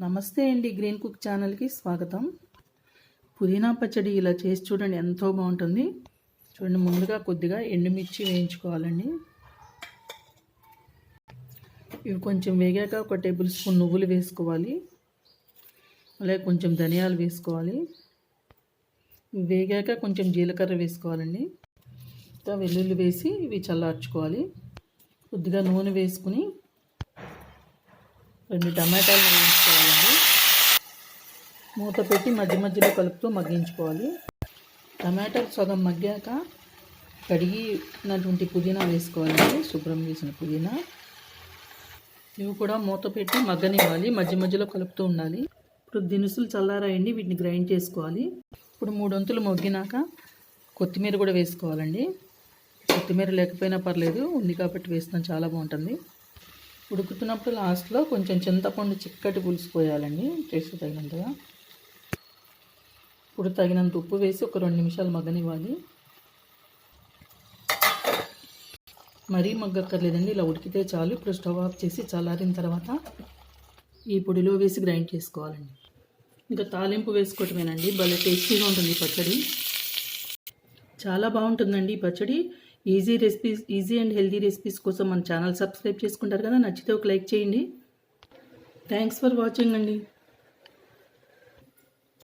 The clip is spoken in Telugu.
నమస్తే అండి గ్రీన్ కుక్ ఛానల్కి స్వాగతం. పుదీనా పచ్చడి ఇలా చేసి చూడండి ఎంతో బాగుంటుంది. చూడండి ముందుగా కొద్దిగా ఎండుమిర్చి వేయించుకోవాలండి. ఇవి కొంచెం వేగాక ఒక టేబుల్ స్పూన్ నువ్వులు వేసుకోవాలి. అలాగే కొంచెం ధనియాలు వేసుకోవాలి. వేగాక కొంచెం జీలకర్ర వేసుకోవాలండి. ఇంకా వెల్లుల్లి వేసి ఇవి చల్లార్చుకోవాలి. కొద్దిగా నూనె వేసుకుని రెండు టమాటాలు వేయించుకోవాలండి మూత పెట్టి మధ్య మధ్యలో కలుపుతూ మగ్గించుకోవాలి. టమాటాలు సగం మగ్గాక కడిగినటువంటి పుదీనా వేసుకోవాలండి. శుభ్రం చేసిన పుదీనా. ఇవి కూడా మూత పెట్టి మగ్గనివ్వాలి. మధ్య మధ్యలో కలుపుతూ ఉండాలి. ఇప్పుడు దినుసులు చల్లారాయండి. వీటిని గ్రైండ్ చేసుకోవాలి. ఇప్పుడు మూడు వంతులు మగ్గినాక కొత్తిమీర కూడా వేసుకోవాలండి. కొత్తిమీర లేకపోయినా పర్లేదు. ఉంది కాబట్టి వేస్తాం చాలా బాగుంటుంది. ఉడుకుతున్నప్పుడు లాస్ట్లో కొంచెం చింతపండు చిక్కటి పులుసు పోయాలండి టేస్ట్ తగినంతగా. ఇప్పుడు తగినంత ఉప్పు వేసి ఒక రెండు నిమిషాలు మగ్గనివ్వాలి. మరీ మగ్గక్కర్లేదండి ఇలా ఉడికితే చాలు. ఇప్పుడు స్టవ్ ఆఫ్ చేసి చల్లారిన తర్వాత ఈ పొడిలో వేసి గ్రైండ్ చేసుకోవాలండి. ఇంకా తాలింపు వేసుకోవటమేనండి భలే టేస్టీగా ఉంటుంది పచ్చడి. చాలా బాగుంటుందండి ఈ పచ్చడి. Easy recipes easy and healthy recipes కోసం మన ఛానల్ సబ్స్క్రైబ్ చేసుకుంటారు కదా నచ్చితే ఒక లైక్ చేయండి. థ్యాంక్స్ ఫర్ వాచింగ్ అండి.